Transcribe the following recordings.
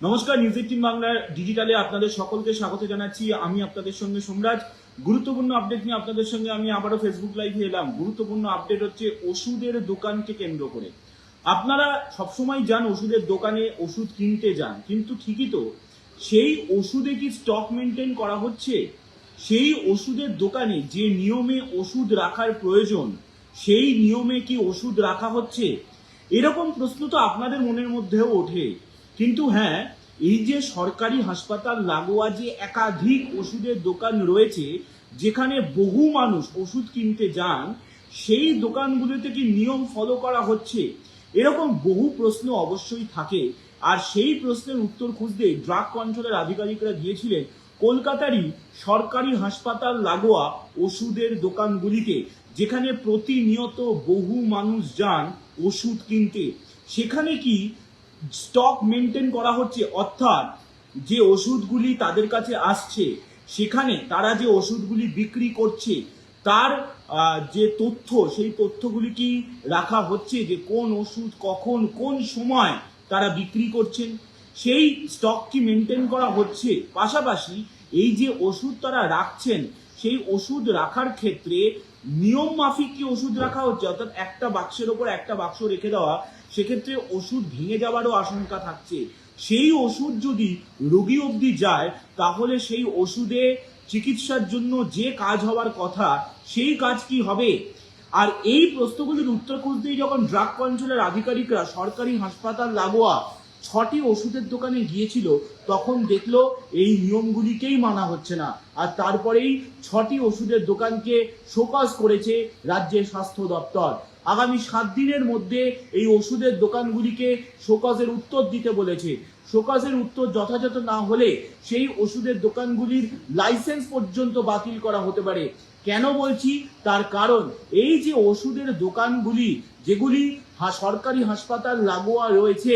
নমস্কার news eighteen বাংলার ডিজিটালে আপনাদের সকলকে স্বাগত জানাচ্ছি। আমি আপনাদের সঙ্গে সোমরাজ। গুরুত্বপূর্ণ আপডেট নিয়ে আপনাদের সঙ্গে আমি আবারও ফেসবুক লাইভে এলাম। গুরুত্বপূর্ণ আপডেট হচ্ছে ওষুধের দোকানকে কেন্দ্র করে। আপনারা সবসময় যান ওষুধের দোকানে, ওষুধ কিনতে যান। কিন্তু ঠিকই তো, সেই ওষুধে কি স্টক মেনটেন করা হচ্ছে? সেই ওষুধের দোকানে যে নিয়মে ওষুধ রাখার প্রয়োজন, সেই নিয়মে কি ওষুধ রাখা হচ্ছে? এরকম প্রশ্ন তো আপনাদের মনের মধ্যেও ওঠে। কিন্তু হ্যাঁ এই যে সরকারি হাসপাতাল লাগোয়া যে একাধিক ওষুধের দোকান রয়েছে, যেখানে বহু মানুষ ওষুধ কিনতে যান, সেই দোকানগুলোতে কি নিয়ম ফলো করা হচ্ছে? এরকম বহু প্রশ্ন অবশ্যই থাকে। আর সেই প্রশ্নের উত্তর খুঁজতে ড্রাগ কন্ট্রোলের আধিকারিকরা গিয়েছিলেন কলকাতারই সরকারি হাসপাতাল লাগোয়া ওষুধের দোকানগুলিতে, যেখানে প্রতিনিয়ত বহু মানুষ যান ওষুধ কিনতে। সেখানে কি স্টক মেনটেন করা হচ্ছে, অর্থাৎ যে ওষুধগুলি তাদের কাছে আসছে, সেখানে তারা যে ওষুধগুলি বিক্রি করছে, তার যে তথ্য, সেই তথ্যগুলি কি রাখা হচ্ছে যে কোন ওষুধ কখন, কোন সময় তারা বিক্রি করছেন? সেই স্টক কি মেনটেন করা হচ্ছে। পাশাপাশি এই যে ওষুধ তারা রাখছেন, সেই ওষুধ রাখার ক্ষেত্রে নিয়ম মাফিক কি ওষুধ রাখা হচ্ছে? অর্থাৎ একটা বাক্সের ওপর একটা বাক্স রেখে দেওয়া সেক্ষেত্রে ওষুধ ভেঙে যাওয়ারও আশঙ্কা থাকছে। সেই ওষুধ যদি রোগী অবধি যায়, তাহলে সেই ওষুধে চিকিৎসার জন্য যে কাজ হওয়ার কথা, সেই কাজ কি হবে? আর এই প্রশ্নগুলির উত্তর খুঁজতেই যখন ড্রাগ কন্ট্রোলের আধিকারিকরা সরকারি হাসপাতাল লাগোয়া ছটি ওষুধের দোকানে গিয়েছিল, তখন দেখল এই নিয়মগুলিকেই মানা হচ্ছে না। আর তারপরেই ছটি ওষুধের দোকানকে শোকজ করেছে রাজ্যের স্বাস্থ্য দপ্তর। আগামী সাত দিনের মধ্যে এই ওষুধের দোকানগুলিকে শোকজের উত্তর দিতে বলেছে। শোকজের উত্তর যথাযথ না হলে সেই ওষুধের দোকানগুলির লাইসেন্স পর্যন্ত বাতিল করা হতে পারে। কেন বলছি? তার কারণ এই যে ওষুধের দোকানগুলি, যেগুলি সরকারি হাসপাতাল লাগোয়া রয়েছে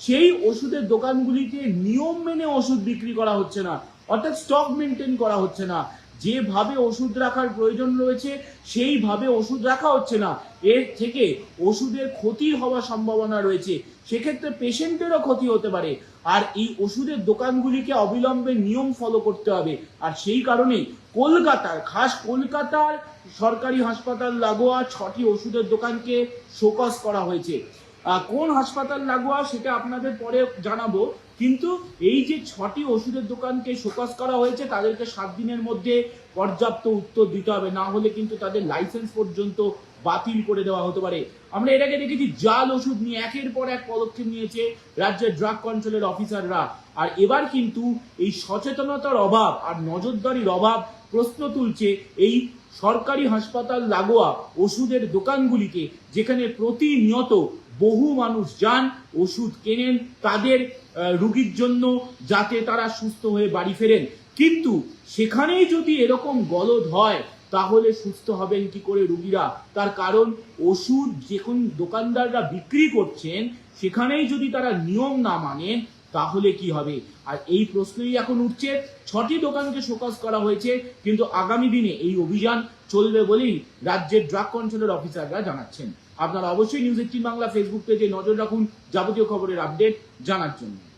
সেই ওষুধের দোকানগুলিতে নিয়ম মেনে ওষুধ বিক্রি করা হচ্ছে না, অর্থাৎ স্টক মেনটেন করা হচ্ছে না। যেভাবে ওষুধ রাখার প্রয়োজন রয়েছে, সেইভাবে ওষুধ রাখা হচ্ছে না। এর থেকে ওষুধের ক্ষতি হওয়ার সম্ভাবনা রয়েছে। সেক্ষেত্রে পেশেন্টেরও ক্ষতি হতে পারে। আর এই ওষুধের দোকানগুলিকে অবিলম্বে নিয়ম ফলো করতে হবে। আর সেই কারণেই কলকাতার, খাস কলকাতার সরকারি হাসপাতাল লাগোয়া ছটি ওষুধের দোকানকে শোকজ করা হয়েছে। কোন হাসপাতাল লাগোয়া সেটা আপনাদের পরে জানাব। কিন্তু এই যে ছটি ওষুধের দোকানকে সোকাস করা হয়েছে, তাদেরকে সাত দিনের মধ্যে পর্যাপ্ত উত্তর দিতে হবে। না হলে কিন্তু তাদের লাইসেন্স পর্যন্ত বাতিল করে দেওয়া হতে পারে। আমরা আগে দেখেছি, জাল ওষুধ নিয়ে একের পর এক পদক্ষেপ নিয়েছে রাজ্যের ড্রাগ কন্ট্রোলের অফিসাররা। আর এবার কিন্তু এই সচেতনতার অভাব আর নজরদারির অভাব প্রশ্ন তুলছে এই সরকারি হাসপাতাল লাগোয়া ওষুধের দোকানগুলিকে, যেখানে প্রতিনিয়ত বহু মানুষ যান, ওষুধ কেনেন তাদের রুগীর জন্য যাতে তারা সুস্থ হয়ে বাড়ি ফেরেন। কিন্তু সেখানেই যদি এরকম গলদ হয় তাহলে সুস্থ হবেন কি করে রুগীরা? তার কারণ ওষুধ যে কোন দোকানদাররা বিক্রি করছেন, সেখানেই যদি তারা নিয়ম না মানেন তাহলে কি হবে? আর এই প্রশ্নই এখন উঠছে। ছটি দোকানকে শোকজ করা হয়েছে, কিন্তু আগামী দিনে এই অভিযান চলবে বলেই রাজ্যের ড্রাগ কন্ট্রোলের অফিসাররা জানাচ্ছেন। আপনারা অবশ্যই নিউজ এইটিন বাংলা ফেসবুক পেজে নজর রাখুন, যাবতীয় খবরের আপডেট জানার জন্য।